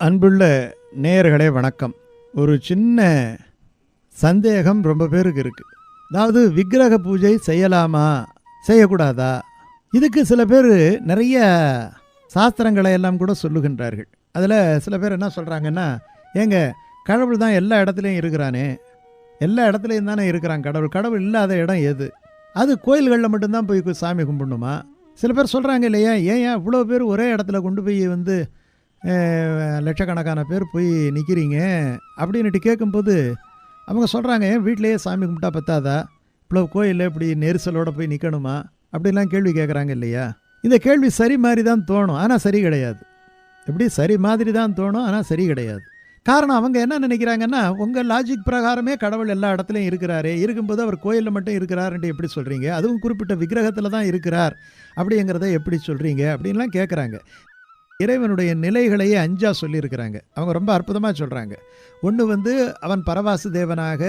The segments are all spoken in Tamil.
அன்புள்ள நேயர்களே வணக்கம். ஒரு சின்ன சந்தேகம் ரொம்ப பேருக்கு இருக்குது அதாவது விக்கிரக பூஜை செய்யலாமா? செய்யக்கூடாதா? இதுக்கு சில பேர் நிறைய சாஸ்திரங்களை எல்லாம் கூட சொல்லுகின்றார்கள். அதில் சில பேர் என்ன சொல்கிறாங்கன்னா ஏங்க கடவுள் தான் எல்லா இடத்துலையும் இருக்கிறானே. எல்லா இடத்துலையும் தானே இருக்கிறான் கடவுள். கடவுள் இல்லாத இடம் எது? அது கோயில்களில் மட்டும்தான் போய் சாமி கும்பிடணுமா? சில பேர் சொல்கிறாங்க இல்லையா ஏன் இவ்வளோ பேர் ஒரே இடத்துல கொண்டு போய் வந்து லட்சக்கணக்கான பேர் போய் நிற்கிறீங்க அப்படின்ட்டு கேட்கும்போது அவங்க சொல்கிறாங்க ஏன் வீட்டிலேயே சாமி கும்பிட்டா பத்தாதா? இவ்வளோ கோயிலில் இப்படி நெரிசலோடு போய் நிற்கணுமா அப்படிலாம் கேள்வி கேட்குறாங்க இல்லையா? இந்த கேள்வி சரி மாதிரி தான் தோணும் ஆனால் சரி கிடையாது. எப்படி? சரி மாதிரி தான் தோணும் ஆனால் சரி கிடையாது. காரணம் அவங்க என்ன நினைக்கிறாங்கன்னா உங்கள் லாஜிக் பிரகாரமே கடவுள் எல்லா இடத்துலையும் இருக்கிறாரு இருக்கும்போது அவர் கோயிலில் மட்டும் இருக்கிறாருன்ட்டு எப்படி சொல்கிறீங்க அதுவும் குறிப்பிட்ட விக்கிரகத்தில் தான் இருக்கிறார் அப்படிங்கிறத எப்படி சொல்கிறீங்க அப்படின்லாம் கேட்குறாங்க இறைவனுடைய நிலைகளையே அஞ்சா சொல்லியிருக்கிறாங்க. அவங்க ரொம்ப அற்புதமாக சொல்கிறாங்க ஒன்று வந்து அவன் பரவாசு தேவனாக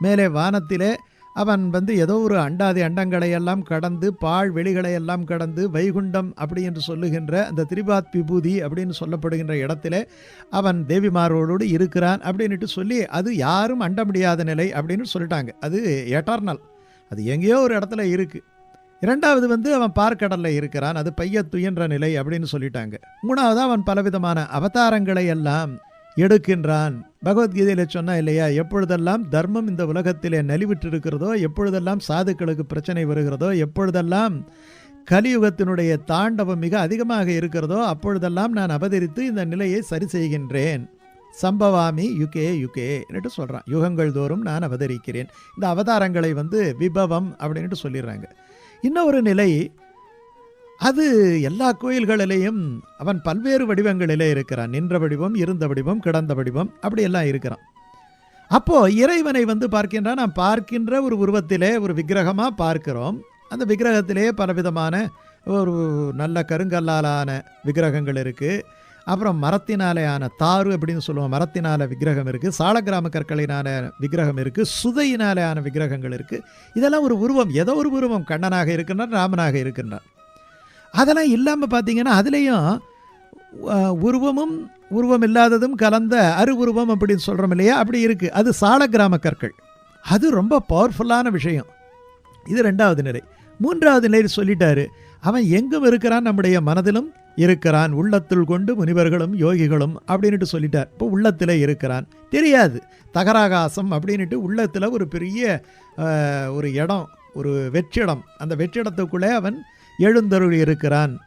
மேலே வானத்திலே அவன் வந்து ஏதோ ஒரு அண்டாதி அண்டங்களையெல்லாம் கடந்து பாழ் வெளிகளை எல்லாம் கடந்து வைகுண்டம் அப்படி என்று சொல்லுகின்ற அந்த திரிபாத் விபூதி அப்படின்னு சொல்லப்படுகின்ற இடத்துல அவன் தேவிமாரோடு இருக்கிறான் அப்படின்னுட்டு சொல்லி அது யாரும் அண்ட முடியாத நிலை அப்படின்னு சொல்லிட்டாங்க. அது எட்டர்னல் அது எங்கேயோ ஒரு இடத்துல இருக்குது இரண்டாவது வந்து அவன் பார்க்கடலில் இருக்கிறான் அது பைய துயன்ற நிலை அப்படின்னு சொல்லிட்டாங்க. மூணாவது அவன் பலவிதமான அவதாரங்களை எல்லாம் எடுக்கின்றான். பகவத்கீதையில் சொன்னா இல்லையா எப்பொழுதெல்லாம் தர்மம் இந்த உலகத்திலே நலிவிட்டு இருக்கிறதோ எப்பொழுதெல்லாம் சாதுக்களுக்கு பிரச்சனை வருகிறதோ எப்பொழுதெல்லாம் கலியுகத்தினுடைய தாண்டவம் மிக அதிகமாக இருக்கிறதோ அப்பொழுதெல்லாம் நான் அவதரித்து இந்த நிலையை சரி செய்கின்றேன். சம்பவாமி யுகே யுகே என்று சொல்கிறான் யுகங்கள் தோறும் நான் அவதரிக்கிறேன். இந்த அவதாரங்களை வந்து விபவம் அப்படின்ட்டு சொல்லிடுறாங்க. இன்னொரு நிலை அது எல்லா கோயில்களிலேயும் அவன் பல்வேறு வடிவங்களிலே இருக்கிறான். நின்ற வடிவம் இருந்த வடிவம் கிடந்த வடிவம் அப்படியெல்லாம் இருக்கிறான். அப்போது இறைவனை வந்து பார்க்கின்றான். நாம் பார்க்கின்ற ஒரு உருவத்திலே ஒரு விக்கிரகமாக பார்க்கிறோம். அந்த விக்கிரகத்திலே பலவிதமான ஒரு நல்ல கருங்கல்லாலான விக்கிரகங்கள் இருக்குது அப்புறம் மரத்தினாலே ஆன அப்படின்னு சொல்லுவோம். மரத்தினால விக்கிரகம் இருக்குது சாலக்கிராம கற்களினால விக்கிரகம் இருக்குது சுதையினாலே ஆன விக்கிரகங்கள் இருக்குது இதெல்லாம் ஒரு உருவம். ஏதோ ஒரு உருவம். கண்ணனாக இருக்கின்றான் ராமனாக இருக்கின்றான் அதெல்லாம் இல்லாமல் பார்த்தீங்கன்னா அதுலேயும் உருவமும் உருவம் இல்லாததும் கலந்த அரு உருவம் அப்படின்னு சொல்கிறோம் இல்லையா? அப்படி இருக்குது அது சாலக்கிராம கற்கள். அது ரொம்ப பவர்ஃபுல்லான விஷயம். இது ரெண்டாவது நிலை. மூன்றாவது நிலை சொல்லிட்டாரு அவன் எங்கும் இருக்கிறான் நம்முடைய மனதிலும் இருக்கிறான் உள்ளத்துள் கொண்டு முனிவர்களும் யோகிகளும் அப்படின்ட்டு சொல்லிட்டார். இப்போ உள்ளத்தில் இருக்கிறான். தெரியாது. தகராகாசம் அப்படின்ட்டு உள்ளத்தில் ஒரு பெரிய ஒரு இடம் ஒரு வெற்றிடம். அந்த வெற்றிடத்துக்குள்ளே அவன் எழுந்தருள் இருக்கிறான்.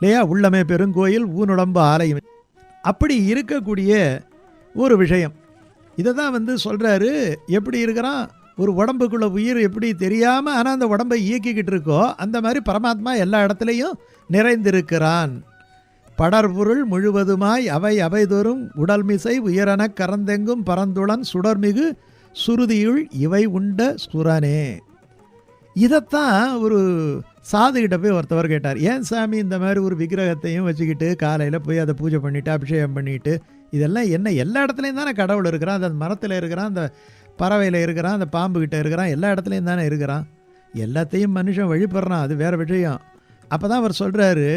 இல்லையா? உள்ளமே பெருங்கோயில் ஊனுடம்பு ஆலயம். அப்படி இருக்கக்கூடிய ஒரு விஷயம். இதை தான் வந்து சொல்கிறாரு எப்படி இருக்கிறான்? ஒரு உடம்புக்குள்ள உயிர் எப்படி தெரியாமல் ஆனால் அந்த உடம்பை இயக்கிக்கிட்டு இருக்கோ அந்த மாதிரி பரமாத்மா எல்லா இடத்துலையும் நிறைந்திருக்கிறான். படர்பொருள் முழுவதுமாய் அவை அவைதோறும் உடல்மிசை உயரன கரந்தெங்கும் பரந்துளன் சுடர்மிகு சுருதியுள் இவை உண்ட சுரனே. இதைத்தான் ஒரு சாதுகிட்ட போய் ஒருத்தவர் கேட்டார் ஏன் சாமி இந்த மாதிரி ஒரு விக்கிரகத்தையும் வச்சுக்கிட்டு காலையில் போய் அதை பூஜை பண்ணிவிட்டு அபிஷேகம் பண்ணிவிட்டு இதெல்லாம் என்ன எல்லா இடத்துலையும் தானே கடவுள் இருக்கிறான் அந்த மரத்தில் இருக்கிறான் அந்த பறவையில் இருக்கிறான் அந்த பாம்புக்கிட்ட இருக்கிறான் எல்லா இடத்துலையும் தானே இருக்கிறான். எல்லாத்தையும் மனுஷன் வழிபடுறான் அது வேறு விஷயம். அப்போ தான் அவர் சொல்கிறாரு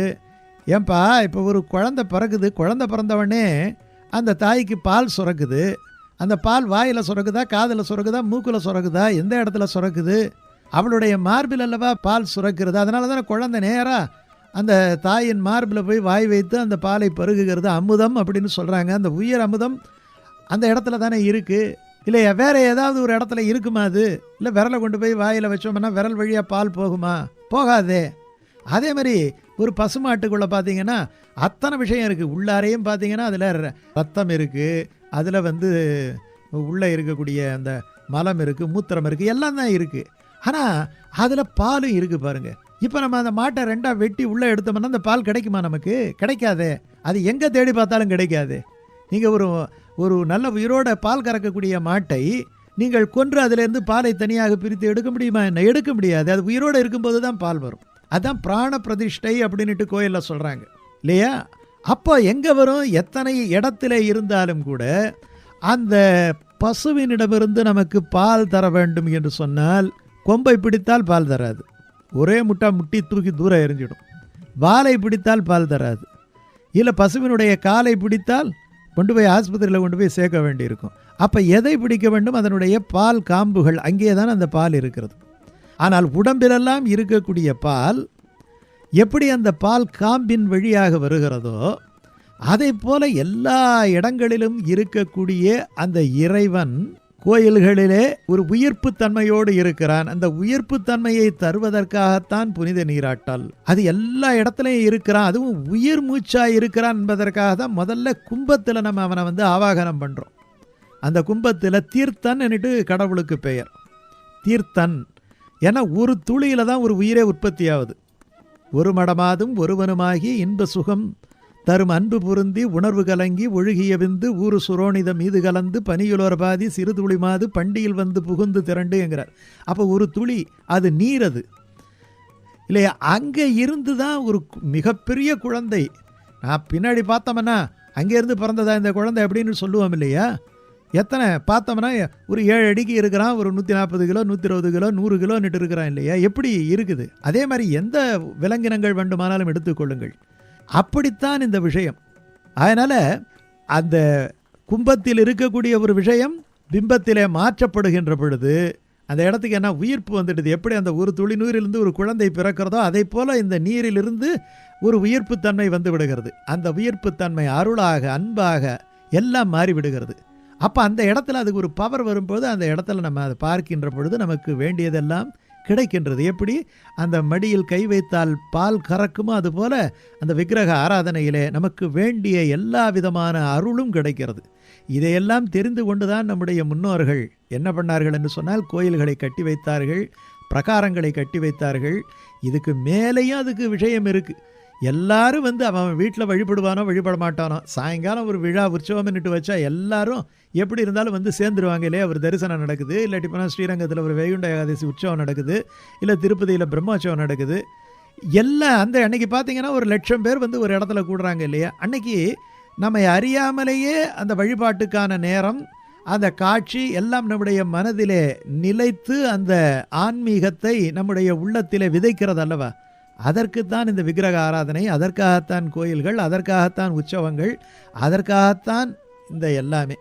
ஏன்பா இப்போ ஒரு குழந்தை பிறகுது குழந்தை பிறந்தவொடனே அந்த தாய்க்கு பால் சுரக்குது. அந்த பால் வாயில் சுரக்குதா காதில் சுரக்குதா மூக்கில் சுரக்குதா எந்த இடத்துல சுரக்குது? அவளுடைய மார்பில் அல்லவா பால் சுரக்கிறது? அதனால தானே குழந்தை நேராக அந்த தாயின் மார்பில் போய் வாய் வைத்து அந்த பாலை பருகுகிறது. அமுதம் அப்படின்னு சொல்கிறாங்க அந்த உயர் அமுதம் அந்த இடத்துல தானே இருக்குது இல்லையா வேற ஏதாவது ஒரு இடத்துல இருக்குமா அது? இல்லை விரலை கொண்டு போய் வாயில் வச்சோம்னா விரல் வழியாக பால் போகுமா? போகாதே. அதே மாதிரி ஒரு பசுமாட்டுக்குள்ளே பார்த்தீங்கன்னா அத்தனை விஷயம் இருக்குது உள்ளாரையும் பார்த்தீங்கன்னா அதில் ரத்தம் இருக்குது அதில் வந்து உள்ளே இருக்கக்கூடிய அந்த மலம் இருக்குது மூத்திரம் இருக்குது எல்லாம் தான் இருக்குது ஆனால் அதில் பாலும் இருக்குது பாருங்கள் இப்போ நம்ம அந்த மாட்டை ரெண்டாக வெட்டி உள்ளே எடுத்தோம்னா அந்த பால் கிடைக்குமா நமக்கு? கிடைக்காதே. அது எங்கே தேடி பார்த்தாலும் கிடைக்காது. நீங்கள் ஒரு ஒரு நல்ல உயிரோட பால் கறக்கக்கூடிய மாட்டை நீங்கள் கொன்று அதிலேருந்து பாலை தனியாக பிரித்து எடுக்க முடியுமா என்ன? எடுக்க முடியாது. அது உயிரோடு இருக்கும்போது தான் பால் வரும். அதான் பிராண பிரதிஷ்டை அப்படின்னுட்டு கோயிலில் சொல்கிறாங்க இல்லையா? அப்போ எங்கே வரும்? எத்தனை இடத்துல இருந்தாலும் கூட அந்த பசுவினிடமிருந்து நமக்கு பால் தர வேண்டும் என்று சொன்னால் கொம்பை பிடித்தால் பால் தராது. ஒரே முட்டா முட்டி தூக்கி தூரம் எரிஞ்சிடும் வாலை பிடித்தால் பால் தராது. இல்லை பசுவினுடைய காலை பிடித்தால் கொண்டு போய் ஆஸ்பத்திரியில் கொண்டு போய் சேர்க்க வேண்டியிருக்கும். அப்போ எதை பிடிக்க வேண்டும்? அதனுடைய பால் காம்புகள் அங்கே தான் அந்த பால் இருக்கிறது. ஆனால் உடம்பிலெல்லாம் இருக்கக்கூடிய பால் எப்படி அந்த பால் காம்பின் வழியாக வருகிறதோ அதை போல எல்லா இடங்களிலும் இருக்கக்கூடிய அந்த இறைவன் கோயில்களிலே ஒரு உயிர்ப்பு தன்மையோடு இருக்கிறான். அந்த உயிர்ப்பு தன்மையை தருவதற்காகத்தான் புனித நீராட்டல். அது எல்லா இடத்துலையும் இருக்கிறான். அதுவும் உயிர் மூச்சா இருக்கிறான் என்பதற்காக தான் முதல்ல கும்பத்தில் நம்ம அவனை வந்து ஆவாகனம் பண்ணுறோம் அந்த கும்பத்தில் தீர்த்தன் என்னட்டு கடவுளுக்கு பெயர். தீர்த்தன். ஏன்னா ஒரு துளியில தான் ஒரு உயிரே உற்பத்தி ஆகுது ஒரு மடமாதும் ஒருவனுமாகி இன்ப சுகம் தரும் அன்பு பொருந்தி உணர்வு கலங்கி ஒழுகிய விந்து ஊறு சுரோனிதம் மீது கலந்து பனியுலோர பாதி சிறு துளி மாது பண்டியில் வந்து புகுந்து திரண்டுங்கிறார் அப்போ ஒரு துளி அது நீர் அது. இல்லையா அங்கே இருந்து தான் ஒரு மிகப்பெரிய குழந்தை. நான் பின்னாடி பார்த்தோம்னா அங்கேருந்து பிறந்ததா இந்த குழந்தை அப்படின்னு சொல்லுவோம் இல்லையா? எத்தனை? பார்த்தோம்னா ஒரு ஏழு அடிக்கு இருக்கிறான் ஒரு நூற்றி நாற்பது கிலோ நூற்றி இருபது கிலோ நூறு கிலோன்னுட்டு இருக்கிறான் இல்லையா? எப்படி இருக்குது? அதே மாதிரி எந்த விலங்கினங்கள் வேண்டுமானாலும் எடுத்துக்கொள்ளுங்கள் அப்படித்தான் இந்த விஷயம். அதனால் அந்த கும்பத்தில் இருக்கக்கூடிய ஒரு விஷயம் பிம்பத்திலே மாற்றப்படுகின்ற பொழுது அந்த இடத்துக்கு என்ன உயிர்ப்பு வந்துடுது? எப்படி அந்த ஒரு துளி நீரிலிருந்து ஒரு குழந்தை பிறக்கிறதோ அதே போல் இந்த நீரிலிருந்து ஒரு உயிர்ப்பு தன்மை வந்து விடுகிறது. அந்த உயிர்ப்பு தன்மை அருளாக அன்பாக எல்லாம் மாறி விடுகிறது அப்போ அந்த இடத்துல அதுக்கு ஒரு பவர் வரும்போது அந்த இடத்துல நம்ம அதை பார்க்கின்ற பொழுது நமக்கு வேண்டியதெல்லாம் கிடைக்கின்றது. எப்படி? அந்த மடியில் கை வைத்தால் பால் கறக்குமோ? அதுபோல அந்த விக்கிரக ஆராதனையிலே நமக்கு வேண்டிய எல்லா விதமான அருளும் கிடைக்கிறது. இதையெல்லாம் தெரிந்து கொண்டுதான் நம்முடைய முன்னோர்கள் என்ன பண்ணார்கள் என்று சொன்னால் கோயில்களை கட்டி வைத்தார்கள் பிரகாரங்களை கட்டி வைத்தார்கள். இதுக்கு மேலேயும் அதுக்கு விஷயம் இருக்குது எல்லாரும் வந்து அவன் வீட்டில் வழிபடுவானோ வழிபட மாட்டானோ சாயங்காலம் ஒரு விழா உற்சவம்னுட்டு வச்சா எல்லாரும் எப்படி இருந்தாலும் வந்து சேர்ந்துருவாங்க. இல்லையா? ஒரு தரிசனம் நடக்குது. இல்லாட்டி போனால் ஸ்ரீரங்கத்தில் ஒரு வைகுண்ட ஏகாதசி உற்சவம் நடக்குது. இல்லை திருப்பதியில் பிரம்மோற்சவம் நடக்குது. எல்லாம் அந்த அன்னைக்கு பார்த்தீங்கன்னா ஒரு லட்சம் பேர் வந்து ஒரு இடத்துல கூடுறாங்க இல்லையா? அன்னைக்கு நம்மை அறியாமலேயே அந்த வழிபாட்டுக்கான நேரம் அந்த காட்சி எல்லாம் நம்முடைய மனதிலே நிலைத்து அந்த ஆன்மீகத்தை நம்முடைய உள்ளத்திலே விதைக்கிறது அல்லவா? அதற்குத்தான் இந்த விக்கிரக ஆராதனை அதற்காகத்தான் கோயில்கள் அதற்காகத்தான் உற்சவங்கள் அதற்காகத்தான் இந்த எல்லாமே.